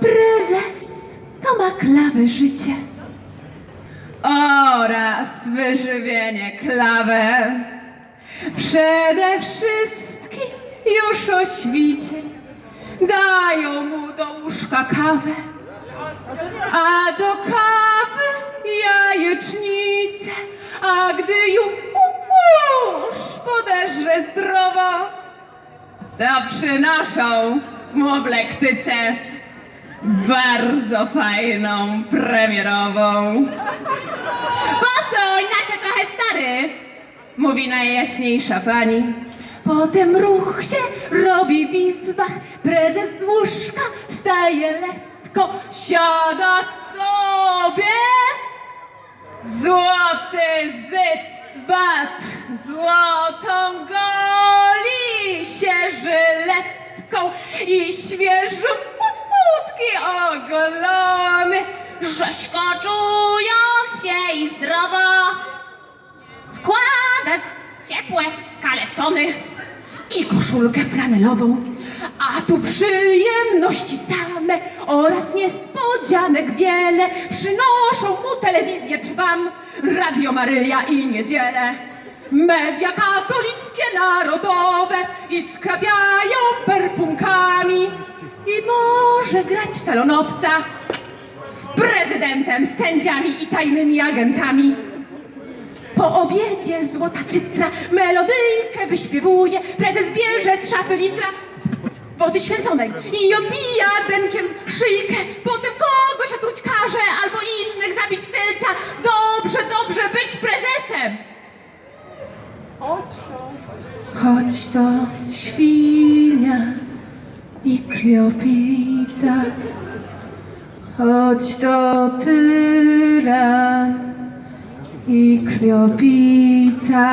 Prezes to ma klawę życie. Oraz wyżywienie klawę. Przede wszystkim już o świcie. Dają mu do łóżka kawę, a do kawy jajecznicę, a gdy już podeżre zdrowo, to przynoszą mu oblektycę bardzo fajną, premierową. Posuń na się trochę stary, mówi najjaśniejsza pani. Potem ruch się robi w izbach, prezes z łóżka wstaje lekko, siada sobie. Złoty zycbat, złotą goli się żyletką i świeżutki rzeźko czując się i zdrowo wkłada ciepłe kalesony i koszulkę flanelową. A tu przyjemności same oraz niespodzianek wiele przynoszą mu telewizję Trwam, Radio Maryja i Niedzielę. Media katolickie narodowe i skrapiają perfumkami i może grać w salonowca prezydentem, sędziami i tajnymi agentami. Po obiedzie złota cytra melodyjkę wyśpiewuje, prezes bierze z szafy litra wody święconej i obija denkiem szyjkę, potem kogoś otruć każe albo innych zabić z tylca. Dobrze, dobrze być prezesem! Choć to świnia i krwiopijca, choć to tyran i krwiopijca.